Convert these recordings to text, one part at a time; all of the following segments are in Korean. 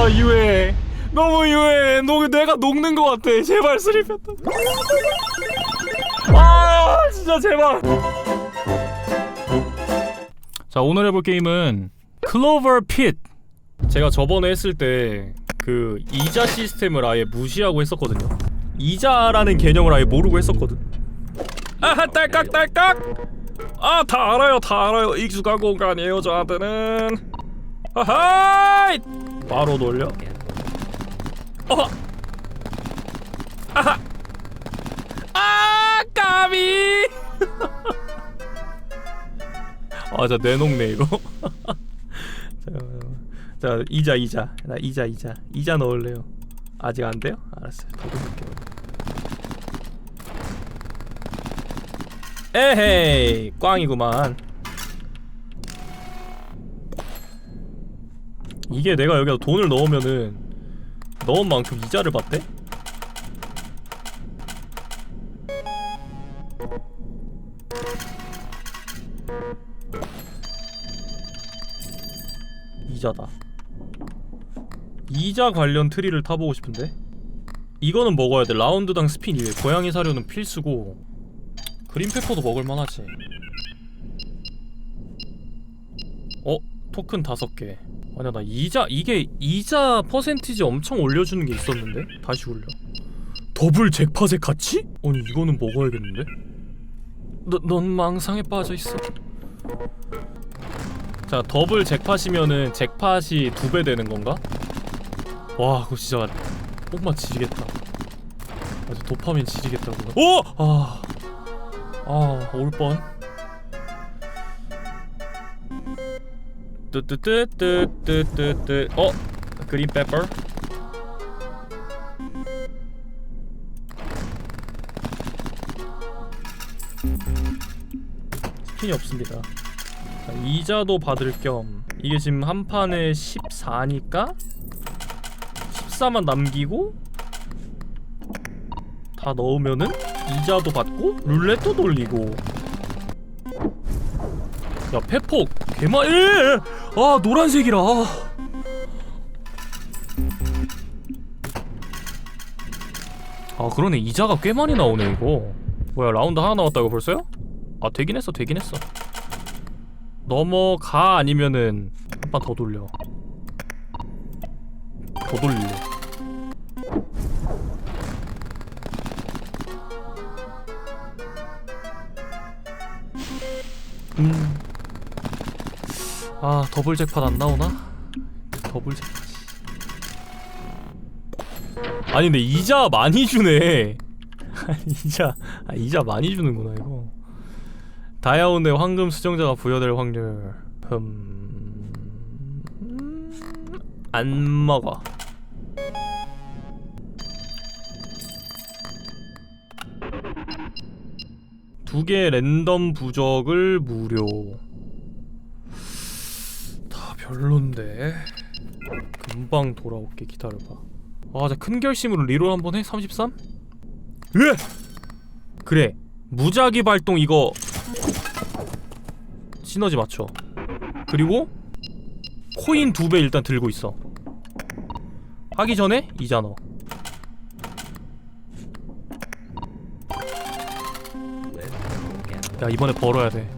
아 유해. 너무 유해. 너 내가 녹는 것 같아. 제발 스리패턴 아 진짜 제발. 자 오늘 해볼 게임은 클로버 핏 제가 저번에 했을 때 그 이자 시스템을 아예 무시하고 했었거든요. 이자라는 개념을 아예 모르고 했었거든. 아하 딸깍딸깍. 아 다 알아요 다 알아요. 익숙한 공간이에요 저한테는. 하하이 바로 돌려? 어. 아하. 아 까비. 아 자 내놓네 이거. 자, 자 이자 이자. 나 이자 이자. 이자 넣을래요. 아직 안 돼요? 알았어요. 더 넣을게요. 에헤이. 꽝이구만 이게 내가 여기다 돈을 넣으면은 넣은 만큼 이자를 받대? 이자다. 이자 관련 트리를 타보고 싶은데? 이거는 먹어야 돼. 라운드당 스핀 2회 고양이 사료는 필수고. 그린페퍼도 먹을만하지. 어? 토큰 다섯 개 아니야 나 이자 이게 이자 퍼센티지 엄청 올려주는 게 있었는데 다시 올려 더블 잭팟의 가치? 아니 이거는 먹어야겠는데? 너, 넌 망상에 빠져있어 자 더블 잭팟이면은 잭팟이 두 배 되는 건가? 와 그거 진짜 뽕맛 지리겠다 아주 도파민 지리겠다 그거 오! 아... 아, 올 뻔. 뜨뜨뜨뜨뜨뜨뜨. 어, 그린 페퍼. 스핀이 없습니다. 자, 이자도 받을 겸 이게 지금 한 판에 14니까 14만 남기고 다 넣으면은 이자도 받고 룰렛도 돌리고 야 페퍼 개마 에 아 노란색이라. 아 그러네. 이자가 꽤 많이 나오네 이거. 뭐야 라운드 하나 나왔다고 벌써요? 아 되긴 했어 되긴 했어. 넘어가 아니면은 한 판 더 돌려. 더 돌릴래. 음. 아 더블 잭팟 안 나오나? 더블 잭팟. 아니 근데 이자 많이 주네. 이자 아, 이자 많이 주는구나 이거. 다이아몬드의 황금 수정자가 부여될 확률. 음. 안 먹어. 두 개 랜덤 부적을 무료. 다 별론데. 금방 돌아올게 기다려봐. 아, 자큰 결심으로 리롤 한번 해. 33? 으! 그래. 무작위 발동 이거 시너지 맞춰. 그리고 코인 두 배 일단 들고 있어. 하기 전에 이자 넣어. 야 이번에 벌어야 돼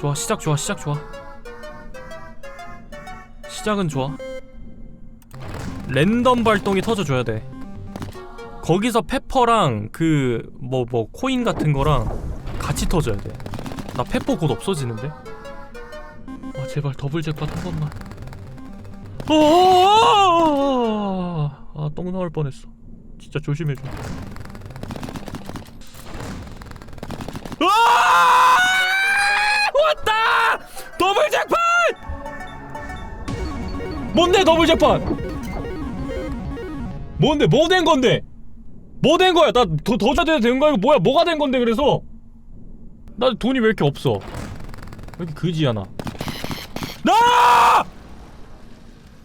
좋아 시작 좋아 시작 좋아 시작은 좋아. 랜덤 발동이 터져줘야 돼. 거기서 페퍼랑 그뭐뭐 코인 같은 거랑 같이 터져야 돼나 페퍼 곧 없어지는데? 아 제발 더블 잭팟 한 번만. 아똥 나올 뻔했어. 진짜 조심해줘. 아! 왔다! 더블 잭팟! 뭔데 더블 잭팟? 뭔데 뭐 된 건데? 뭐 된 거야? 나 더 더 줘야 되는 거야? 이거 뭐야? 뭐가 된 건데 그래서? 나 돈이 왜 이렇게 없어? 왜 이렇게 그지야 나? 나!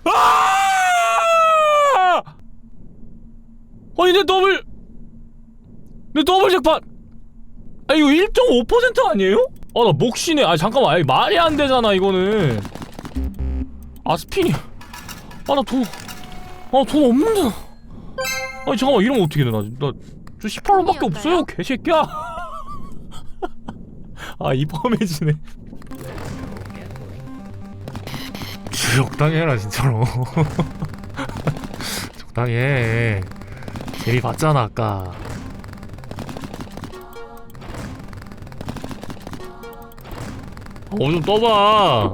아! 아니 내 더블 내 더블 잭팟 아 이거 1.5% 아니에요? 아 나 목시네 아 잠깐만 아니, 말이 안 되잖아 이거는 아 스피니 아 나 돈 아 돈 없는데. 아니 잠깐만 이러면 어떻게 되나? 나저 18원밖에 없어요 개새끼야. 아 이범해지네. 적당히 해라 진짜로. 적당히 해. 재미 봤잖아 아까. 어 좀 떠봐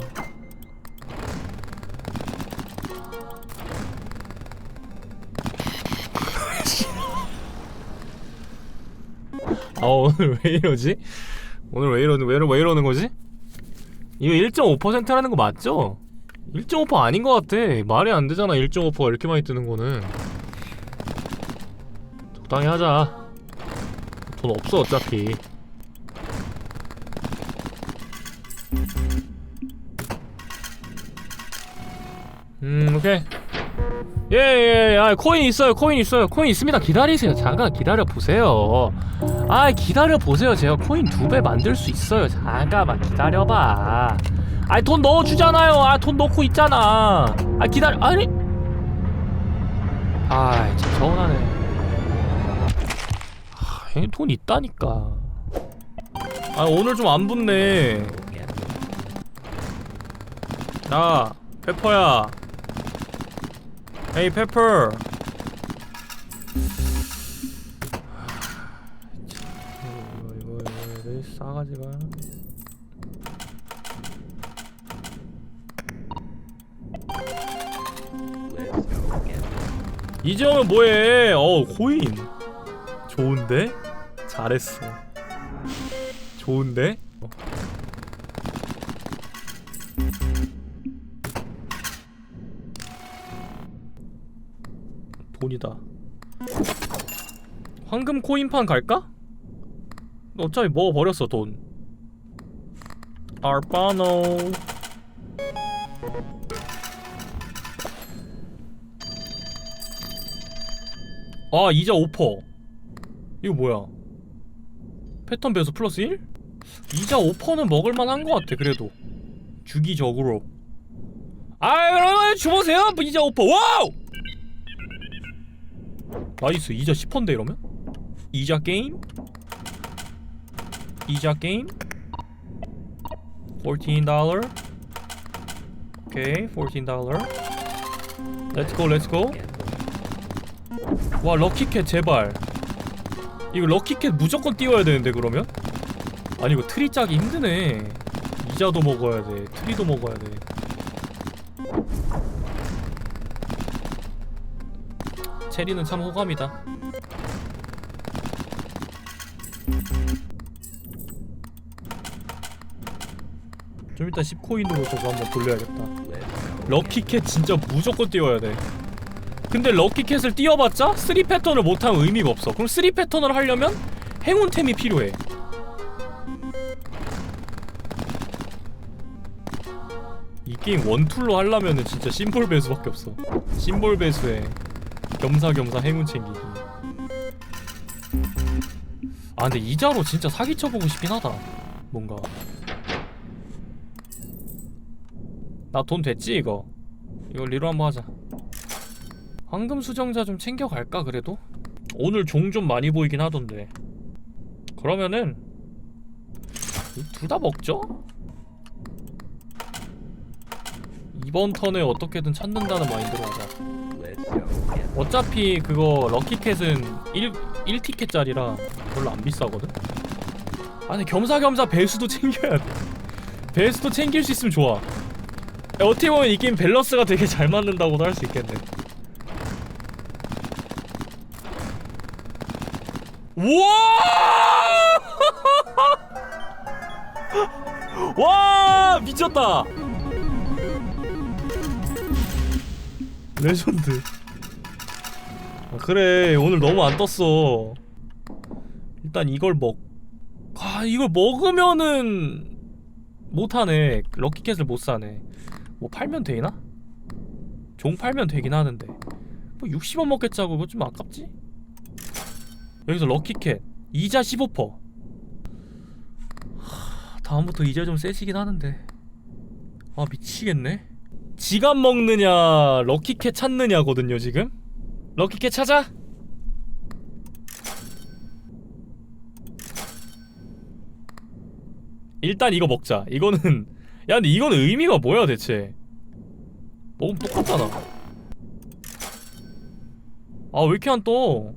아 오늘 왜 이러지? 오늘 왜 이러는 왜, 왜 이러는 거지? 이거 1.5%라는 거 맞죠? 1.5% 아닌 것 같아 말이 안 되잖아 1.5%가 이렇게 많이 뜨는 거는 적당히 하자 돈 없어 어차피 음 오케이 예 예 아 코인 있어요 코인 있어요. 코인 있습니다. 기다리세요. 잠깐 기다려 보세요. 아 기다려 보세요. 제가 코인 두 배 만들 수 있어요. 잠깐만 기다려봐. 아니 돈 넣어주잖아요. 아 돈 넣고 있잖아. 아 기다려 아니. 아이 참 서운하네. 아, 얘돈 있다니까. 아 오늘 좀 안 붙네. 야 페퍼야 에이 페퍼 이거 이거 이거 싸가지가. 이제 오면 뭐해? 어 코인. 좋은데? 잘했어. 좋은데 돈이다. 황금 코인판 갈까? 어차피 먹어버렸어 돈. 알바노. 아 이자 5% 이거 뭐야? 패턴 배수 플러스 1? 이자 5%는 먹을만한 것 같아 그래도. 주기적으로. 아 그러면 주보세요 이자 5% 와우 나이스 이자 10%인데 이러면? 이자 게임? 이자 게임? 14달러 오케이 14달러 렛츠고 렛츠고 와 럭키캣 제발 이거 럭키캣 무조건 띄워야 되는데 그러면? 아니 이거 트리 짜기 힘드네 이자도 먹어야 돼 트리도 먹어야 돼 체리는 참 호감이다. 좀 이따 10코인으로 저거 한번 돌려야겠다. 럭키캣 진짜 무조건 띄워야 돼. 근데 럭키캣을 띄워봤자 3 패턴을 못하면 의미가 없어. 그럼 3 패턴을 하려면 행운템이 필요해. 이 게임 원툴로 하려면은 진짜 심볼 배수밖에 없어. 심볼 배수에 겸사겸사 행운 챙기기 아 근데 이자로 진짜 사기쳐보고 싶긴 하다. 뭔가. 나 돈 됐지 이거? 이거 리로 한번 하자. 황금 수정자 좀 챙겨갈까 그래도? 오늘 종 좀 많이 보이긴 하던데. 그러면은 둘 다 먹죠? 이번 턴에 어떻게든 찾는다는 마인드로 하자 어차피 그거 럭키캣은 1, 1티켓짜리라 별로 안 비싸거든? 아 근데 겸사겸사 배수도 챙겨야 돼. 배수도 챙길 수 있으면 좋아. 야, 어떻게 보면 이 게임 밸런스가 되게 잘 맞는다고도 할 수 있겠네. 우와! 와 미쳤다! 레전드 아, 그래 오늘 너무 안 떴어. 일단 이걸 먹... 아 이걸 먹으면은 못하네. 럭키캣을 못 사네. 뭐 팔면 되나? 종 팔면 되긴 하는데. 뭐 60원 먹겠자고 그거 좀 아깝지? 여기서 럭키캣. 이자 15% 하, 다음부터 이자 좀 세지긴 하는데. 아 미치겠네. 지갑 먹느냐 럭키캣 찾느냐거든요 지금 럭키캣 찾아 일단 이거 먹자 이거는 야 근데 이거는 의미가 뭐야 대체 먹으면 똑같잖아 아 왜 이렇게 안 떠?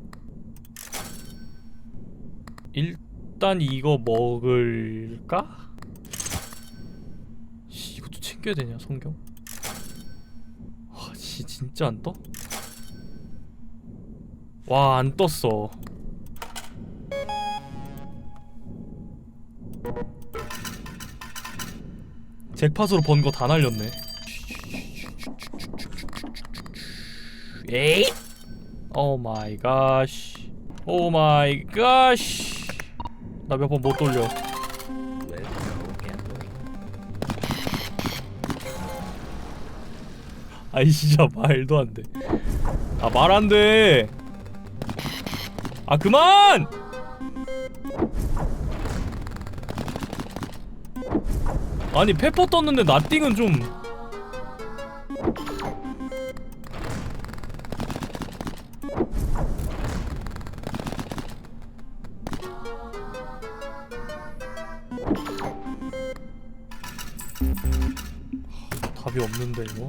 일단 이거 먹을까? 씨 이것도 챙겨야 되냐 성경? 와씨 진짜 안 떠? 와 안 떴어 잭팟으로 번 거 다 날렸네 에이 오 마이 갓. 오 마이 갓. 나 몇 번 못 돌려. 아이 진짜 말도 안 돼. 아 말 안 돼. 아 그만! 아니 페퍼 떴는데 나띵은 좀 답이 없는데 이거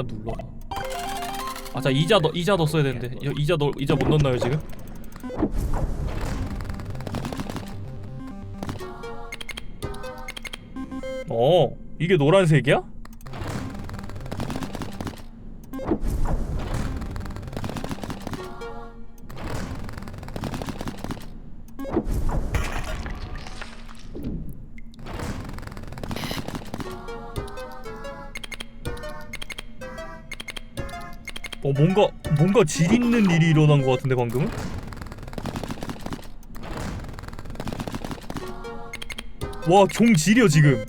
일단 눌러 아 자 이자 너 이자 넣었어야 되는데 이- 이자 너 이자 못 넣나요 지금? 어 이게 노란색이야? 어 뭔가 뭔가 질 있는 일이 일어난 것 같은데 방금은? 와 종 지려 지금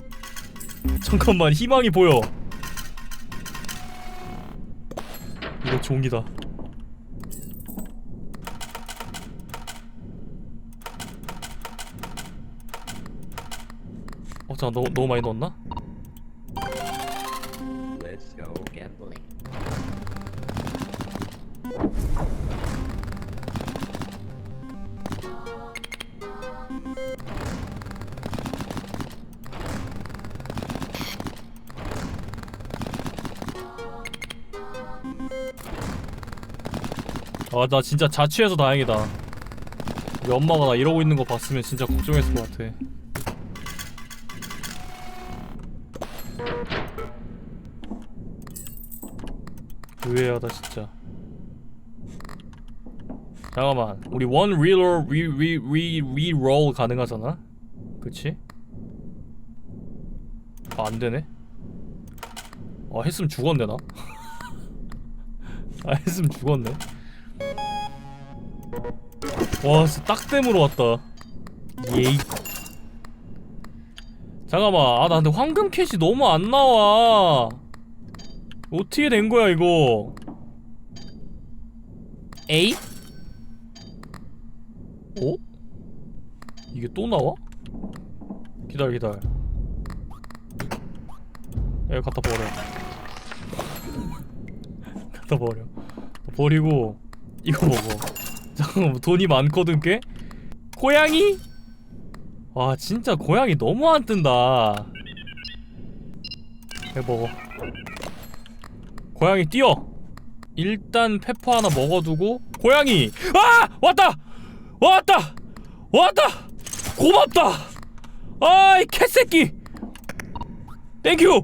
잠깐만 희망이 보여 이거 종이다 어 잠깐 너무, 너무 많이 넣었나? 아 나 진짜 자취해서 다행이다. 우리 엄마가 나 이러고 있는 거 봤으면 진짜 걱정했을 것 같아. 의외하다 진짜. 잠깐만. 우리 원 리롤 리리리 리롤 가능하잖아? 그치? 아 안되네? 아 했으면 죽었네 나? 아 했으면 죽었네 와 진짜 딱 땜으로 왔다. 예이. 잠깐만 아 나 근데 황금 캣이 너무 안 나와. 어떻게 된 거야 이거? 에이? 어? 이게 또 나와? 기다려 기다려. 야 갖다 버려. 갖다 버려. 버리고 이거 먹어 잠깐만 돈이 많거든 꽤? 고양이? 와 진짜 고양이 너무 안 뜬다. 해 먹어. 고양이 뛰어. 일단 페퍼 하나 먹어두고 고양이! 아! 왔다! 왔다! 왔다! 고맙다! 아이 캣새끼! 땡큐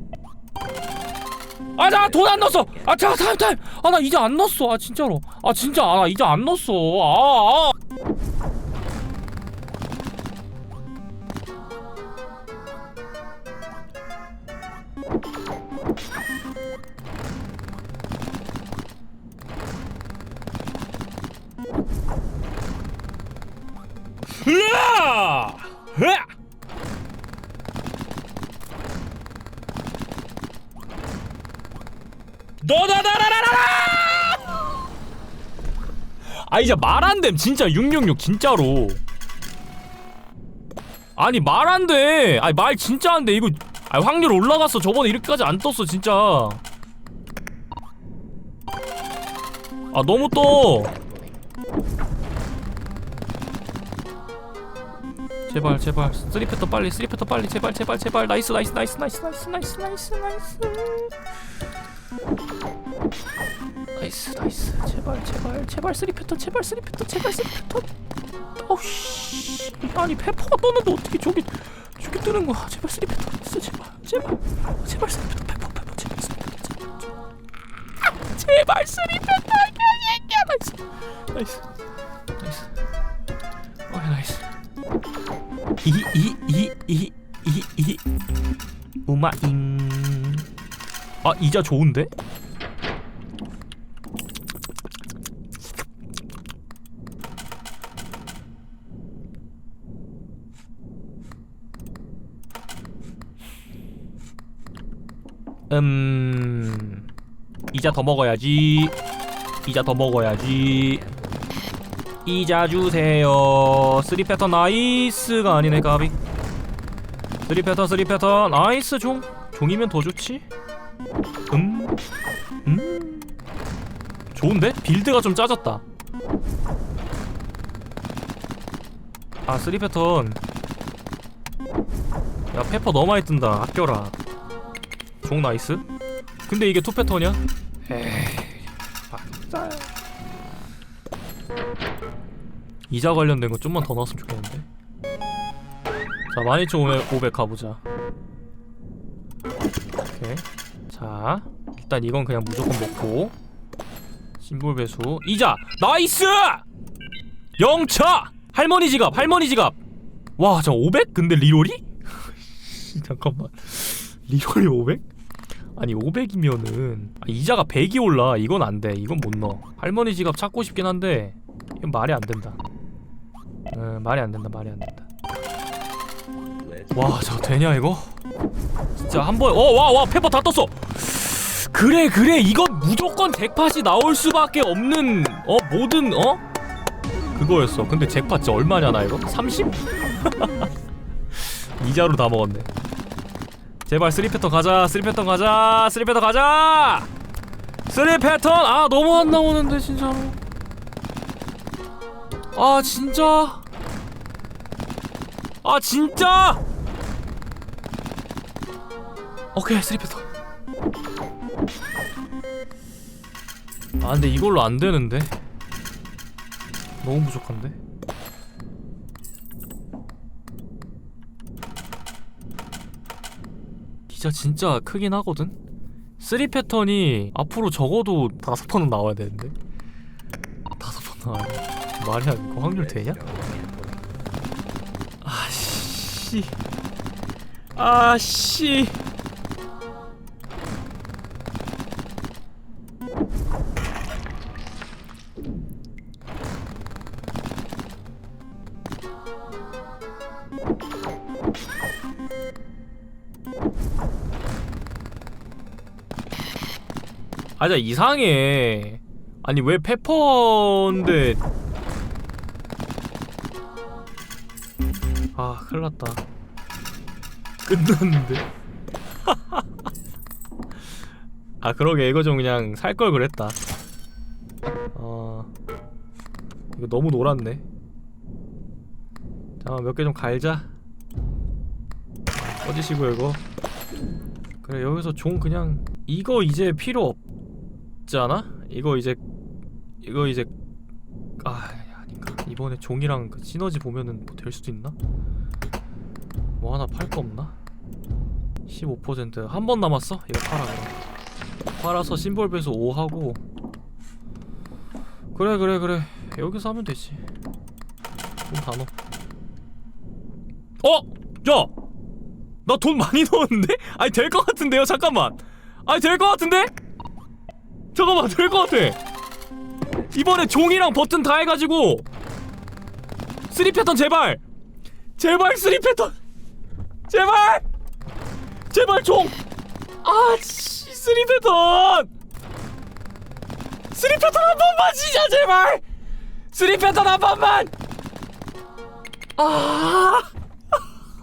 아 나 돈 안 넣었어! 아 자 타임 타임 아나 이제 안 넣었어. 아 진짜로 아 진짜 아나 이제 안 넣었어 아, 아. 으아! 으아! 너다다다다다 아 이제 말 안됨. 진짜 666 진짜로. 아니 말 안돼. 아니 말 진짜 안돼. 이거 아 확률 올라갔어. 저번에 이렇게까지 안 떴어 진짜. 아 너무 떠. 제발 제발. 쓰리패터 빨리 쓰리패터 빨리. 제발 제발 제발. 나이스 나이스 나이스 나이스 나이스 나이스 나이스 나이스 나이스 나이스. 제발 제발 제발 쓰리패터 제발 쓰리패터 제발 쓰리패터 어우씨. 아니 페퍼가 떴는데 어떻게 저기 저기 뜨는 거야? 제발 쓰리패터 있어 제발 제발. 제발 쓰리패터 페퍼 페퍼 제발 쓰리패터 제발 제발. 야야야 나이스. 나이스. 나이스. 오케이 나이스 이이이이이이. 우마잉. 아 이자 좋은데? 음 이자 더 먹어야지. 이자 더 먹어야지. 이자 주세요. 쓰리 패턴 나이스가 아니네 까비. 쓰리 패턴 쓰리 패턴. 나이스 종. 종이면 더 좋지? 음? 음. 좋은데? 빌드가 좀 짜졌다. 아 쓰리 패턴. 야 페퍼 너무 많이 뜬다. 아껴라 종 나이스? 근데 이게 투 패턴이야? 에이 이자 관련된 거 좀만 더 나왔으면 좋겠는데? 자 12,500 가보자. 오케이. 자 일단 이건 그냥 무조건 먹고. 심볼 배수. 이자! 나이스! 영차! 할머니 지갑 할머니 지갑! 와저 500? 근데 리롤이? 잠깐만. 리롤이 500? 아니 500이면은 아, 이자가 100이 올라. 이건 안돼. 이건 못 넣어. 할머니 지갑 찾고 싶긴 한데 이건 말이 안 된다. 어, 말이 안 된다. 말이 안 된다. 와저 되냐 이거? 진짜 한번 어와 와 페퍼 다 떴어. 그래 그래. 이건 무조건 잭팟이 나올 수밖에 없는 어 모든 어? 그거였어. 근데 잭팟 진짜 얼마냐 나 이거? 30? 이자로 다 먹었네 제발 3패턴 가자 3패턴 가자 3패턴 가자! 3패턴! 아 너무 안 나오는데 진짜로. 아 진짜? 아 진짜? 오케이 3패턴. 아 근데 이걸로 안 되는데? 너무 부족한데 기자 진짜 크긴 하거든? 3 패턴이 앞으로 적어도 다섯 번은 나와야 되는데? 다섯 번 나와야 돼. 말이 안 돼. 확률 되냐? 아씨. 아씨 아자 이상해. 아니 왜 페퍼인데? 아 큰일났다. 끝났는데? 아 그러게. 이거 좀 그냥 살 걸 그랬다. 어 이거 너무 놀았네. 잠깐 몇 개 좀 갈자. 꺼지시고 이거. 그래 여기서 종 그냥 이거 이제 필요 없 잖아 이거 이제 이거 이제 아 아닌가 이번에 종이랑 그 시너지 보면은 뭐 될 수도 있나? 뭐 하나 팔 거 없나? 15%한 번 남았어? 이거 팔아 그럼 팔아서 심볼 배수 5 하고 그래 그래 그래 여기서 하면 되지 돈다 넣어 어? 야! 나 돈 많이 넣었는데? 아니 될 것 같은데요? 잠깐만 아니 될 것 같은데? 잠깐만 될 것 같아. 이번에 종이랑 버튼 다 해가지고 3 패턴 제발. 제발 3 패턴. 제발. 제발 종. 아씨 3 패턴. 쓰리 패턴 한 번만 진짜 제발. 쓰리 패턴 한 번만. 아.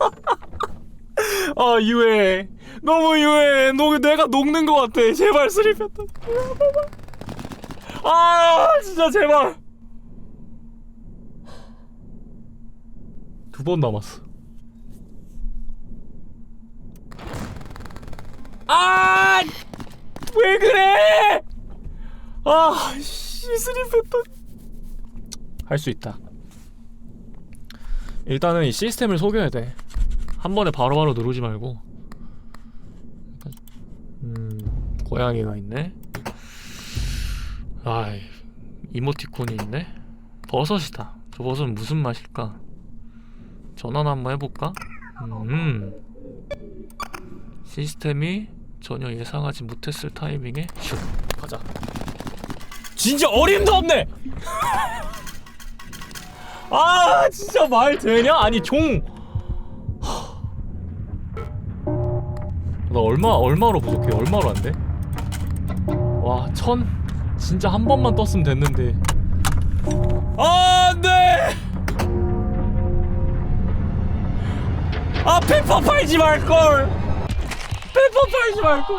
아 유해 너무 유해 너 내가 녹는 것 같아 제발 번만 아 진짜 제발 두 번 남았어 아! 왜 그래? 아, 씨, 스리 패턴. 할수 있다. 일단은 이 시스템을 속여야 돼. 한 번에 바로바로 누르지 말고. 음, 고양이가 있네. 아, 이모티콘이 있네. 버섯이다. 저 버섯은 무슨 맛일까? 전화나 한번 해볼까? 음. 시스템이 전혀 예상하지 못했을 타이밍에 슛 가자 진짜 어림도 없네 아 진짜 말 되냐 아니 종 얼마 얼마로 부족해? 얼마로 안 돼? 와 천? 진짜 한 번만 떴으면 됐는데. 아 안 돼! 아 페퍼 팔지 말걸! 페퍼 팔지 말걸